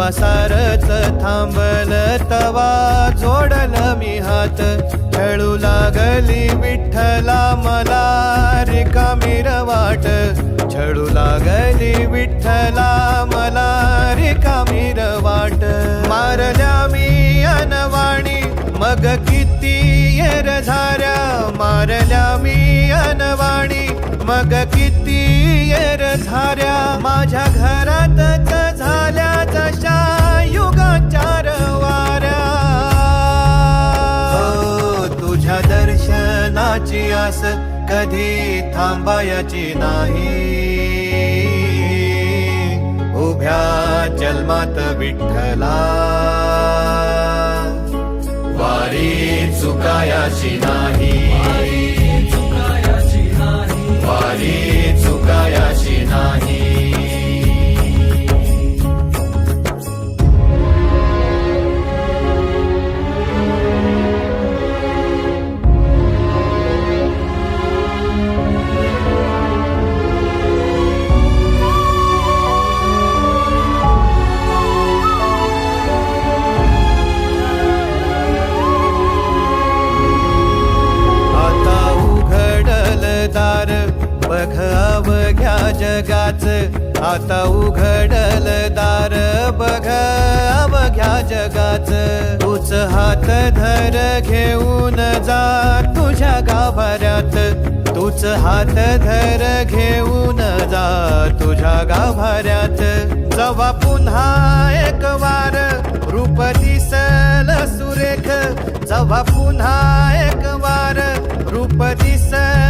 जवा सारच थांबल तवा जोडल मी हात. खेळू लागली विठ्ठला मला रिकामी वाट. छळू लागली विठ्ठला मला रिकामी वाट. मारल्या मी अनवाणी मग किती येर झाऱ्या. मारल्या मी अनवाणी मग किती येर झाऱ्या. दर्शनाची कधी थांबायची नाही. उभ्या जन्मात विठ्ठला. वारी चुकायाची नाही. वारी चुकायाची नाही. अवघ्या जगाच. तूच हात धर घेऊन जा तुझ्या गाभाऱ्यात. तूच हात धर घेऊन जा तुझ्या गाभाऱ्यात. जवा पुन्हा एक वार रूप दिसल सुरेख. जवा पुन्हा एक वार रूप दिसल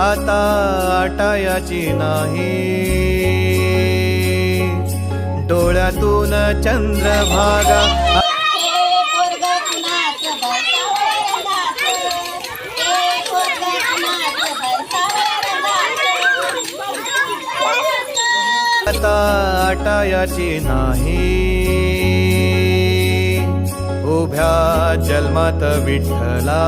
आता आटायाची नाही. डोळ्यातून चंद्रभागा हे आता आटायाची नाही. उभ्या जन्मात विठ्ठला.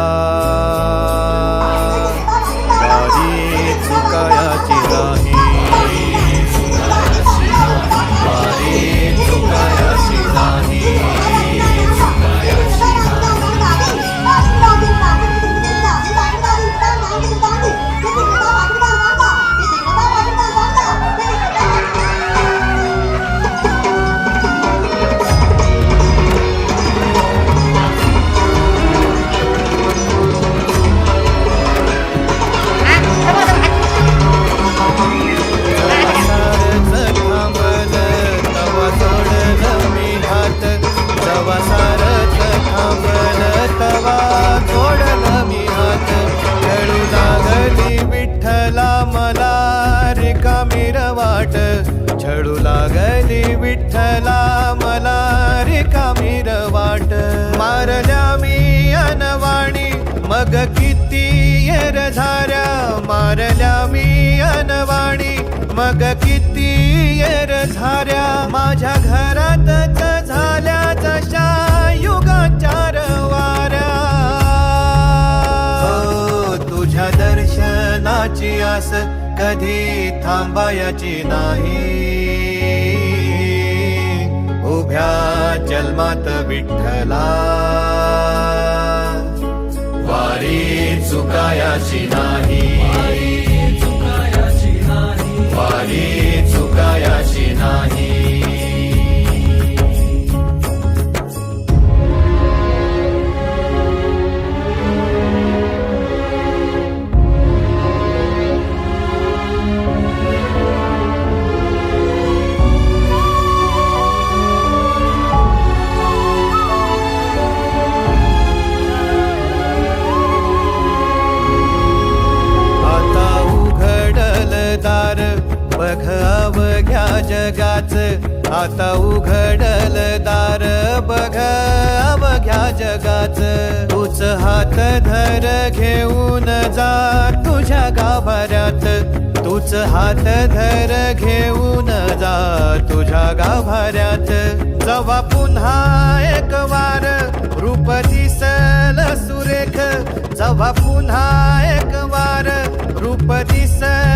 वारी चुकायाची नाही. धाऱ्या झाऱ्या मारल्या मी अनवाणी. मग किती येर झाऱ्या. माझ्या घरातच झाल्या जशा युगाचार वाऱ्या. हो, तुझ्या दर्शनाची आस कधी थांबायची नाही. उभ्या जन्मात विठ्ठला. वारी चुकायाची नाही. वारी नाव घ्या जगाच. आता उघडल दार बघ घ्या जगाच. तूच हात धर घेऊन जा तुझ्या गाभाऱ्यात. तूच हात धर घेऊन जा तुझ्या गाभाऱ्यात. जवा पुन्हा एक वार रूप दिसल सुरेख. जवा पुन्हा एक वार रूप दिसल